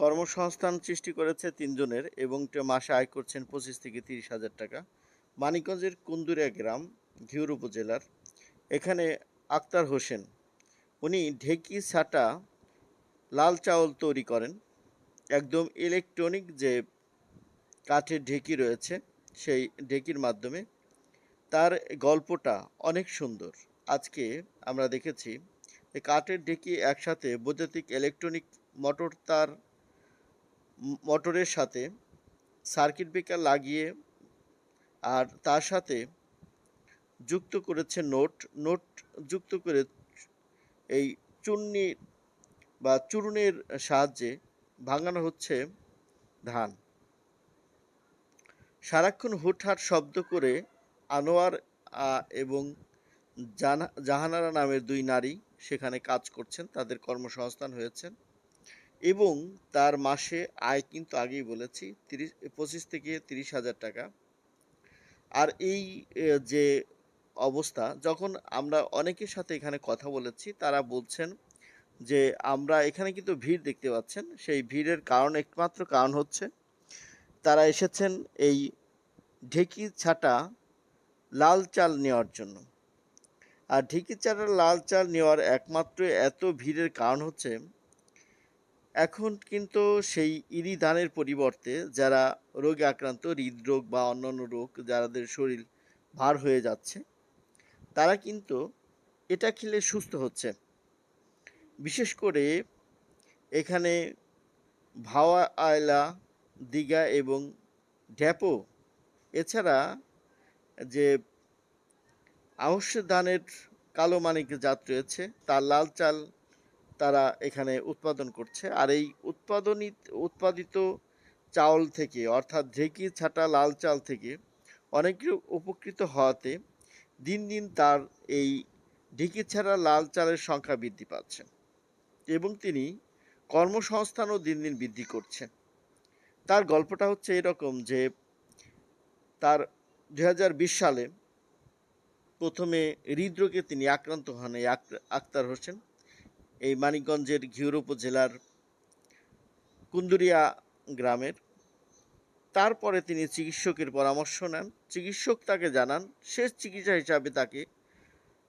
কর্মসংস্থান সৃষ্টি করেছে তিনজনের এবং মাসে আয় করছেন পঁচিশ থেকে তিরিশ হাজার টাকা। মানিকগঞ্জের কুন্দুরিয়া গ্রাম ঘিউর উপজেলার, এখানে আক্তার হোসেন। উনি ঢেকি ছাটা লাল চাউল তৈরি করেন। একদম ইলেকট্রনিক যে কাঠের ঢেকি রয়েছে, সেই ঢেকির মাধ্যমে। তার গল্পটা অনেক সুন্দর। আজকে আমরা দেখেছি কাঠের ঢেকি একসাথে বৈদ্যুতিক ইলেকট্রনিক মোটর তার মোটরের সাথে সার্কিট ব্রেকার লাগিয়ে আর তার সাথে যুক্ত করেছে নোট। নোট যুক্ত করে এই চূর্ণি বা চূর্ণের সাহায্যে ভাঙানো হচ্ছে ধান। সারাক্ষণ হুটহাট শব্দ করে আনোয়ার এবং জাহানারা নামের দুই নারী সেখানে কাজ করছেন, তাদের কর্মসংস্থান হয়েছেন এবং তার মাসে আয় কিন্তু আগেই বলেছি, তিরিশ, পঁচিশ থেকে তিরিশ হাজার টাকা। আর এই যে অবস্থা, যখন আমরা অনেকের সাথে এখানে কথা বলেছি, তারা বলছেন যে আমরা এখানে কিন্তু ভিড় দেখতে পাচ্ছেন। সেই ভিড়ের কারণ, একমাত্র কারণ হচ্ছে তারা এসেছেন এই ঢেকি ছাটা লাল চাল নেওয়ার জন্য। আর ঢেকি ছাটা লাল চাল নেওয়ার একমাত্র এত ভিড়ের কারণ হচ্ছে এখন কিন্তু সেই ইরি ধানের পরিবর্তে যারা রোগে আক্রান্ত, হৃদরোগ বা অন্যান্য রোগ যাদের শরীর ভার হয়ে যাচ্ছে, তারা কিন্তু এটা খেলে সুস্থ হচ্ছে। বিশেষ করে এখানে ভাওয়া, আয়লা, দিঘা এবং ড্যাপো, এছাড়া যে আহস্য ধানের কালো মানিক জাত রয়েছে, তার লাল চাল তারা এখানে উৎপাদন করছে। আর এই উৎপাদনী উৎপাদিত চাউল থেকে, অর্থাৎ ঢেকি ছাটা লাল চাল থেকে অনেকে উপকৃত হওয়াতে দিন দিন তার এই ঢেকি ছাড়া লাল চালের সংখ্যা বৃদ্ধি পাচ্ছে এবং তিনি কর্মসংস্থানও দিন দিন বৃদ্ধি করছেন। তার গল্পটা হচ্ছে এরকম যে তার দু হাজার বিশ সালে প্রথমে হৃদরোগে তিনি আক্রান্ত হন এই আক- আক্তার হোসেন। এই মানিকগঞ্জের ঘিউর উপজেলার কুন্দুরিয়া গ্রামের। তারপরে তিনি চিকিৎসকের পরামর্শ নেন। চিকিৎসক তাকে জানান, শেষ চিকিৎসা হিসাবে তাকে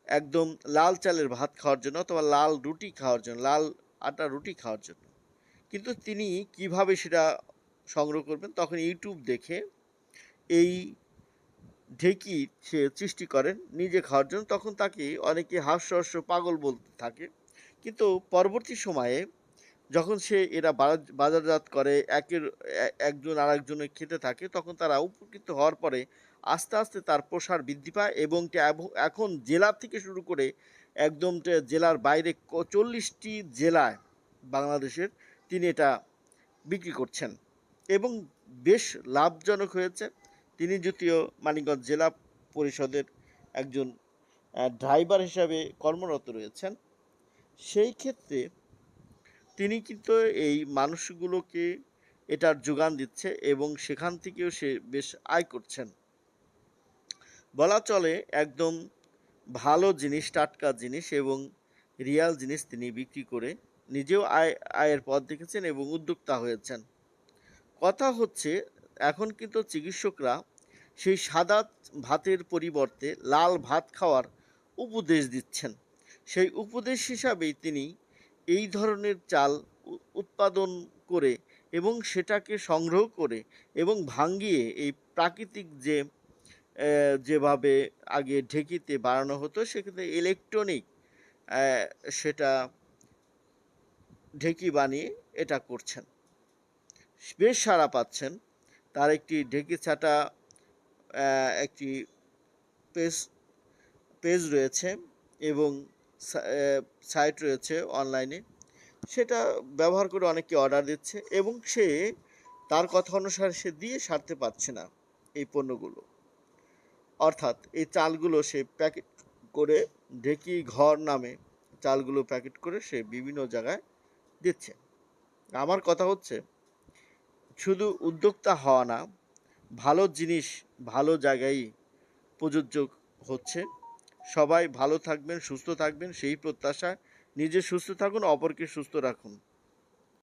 একদম লাল চালের ভাত খাওয়ার জন্য অথবা লাল রুটি খাওয়ার জন্য, লাল আটা রুটি খাওয়ার জন্য। কিন্তু তিনি কীভাবে সেটা সংগ্রহ করবেন তখন ইউটিউব দেখে এই ঢেকি সে সৃষ্টি করেন নিজে খাওয়ার জন্য। তখন তাকে অনেকে হাস্যহাস্য পাগল বলতে থাকে। কিন্তু পরবর্তী সময়ে যখন সে এরা বাজারজাত করে, একের একজন আরেকজনে খেতে থাকে, তখন তারা উপকৃত হওয়ার পরে আস্তে আস্তে তার প্রসার বৃদ্ধি পায় এবং এখন জেলা থেকে শুরু করে একদম জেলার বাইরে চল্লিশটি জেলায় বাংলাদেশের তিনি এটা বিক্রি করছেন এবং বেশ লাভজনক হয়েছে। তিনি যদিও মানিকগঞ্জ জেলা পরিষদের একজন ড্রাইভার হিসাবে কর্মরত রয়েছেন। সেই ক্ষেত্রে তিনি কিন্তু এই মানুষগুলোকে এটার যোগান দিচ্ছে এবং সেখান থেকেও সে বেশ আয় করছেন। বলা চলে একদম ভালো জিনিস, টাটকা জিনিস এবং রিয়াল জিনিস তিনি বিক্রি করে নিজেও আয়, আয়ের পথ দেখেছেন এবং উদ্যোক্তা হয়েছেন। কথা হচ্ছে এখন কিন্তু চিকিৎসকরা সেই সাদা ভাতের পরিবর্তে লাল ভাত খাওয়ার উপদেশ দিচ্ছেন। সেই উপদেশ হিসাবেই তিনি এই ধরনের চাল উৎপাদন করে এবং সেটাকে সংগ্রহ করে এবং ভাঙ্গিয়ে এই প্রাকৃতিক যে যেভাবে আগে ঢেকিতে বানানো হতো সেক্ষেত্রে ইলেকট্রনিক সেটা ঢেকি বানিয়ে এটা করছেন। বেশ সাড়া পাচ্ছেন। তার একটি ঢেকি ছাটা একটি পেজ পেজ রয়েছে এবং সাইট রয়েছে অনলাইনে সেটা ব্যবহার করে অনেকে অর্ডার দিচ্ছে এবং সে তার কথা অনুসারে সে দিয়ে সারতে পারছে না এই পণ্যগুলো। অর্থাৎ এই চালগুলো সে প্যাকেট করে ঢেকি ঘর নামে চালগুলো প্যাকেট করে সে বিভিন্ন জায়গায় দিচ্ছে। আমার কথা হচ্ছে, শুধু উদ্যোক্তা হওয়া না, ভালো জিনিস ভালো জায়গায় প্রযোজ্য হচ্ছে। সবাই ভালো থাকবেন সুস্থ থাকবেন সেই প্রত্যাশা। নিজে সুস্থ থাকুন অপরকে সুস্থ রাখুন।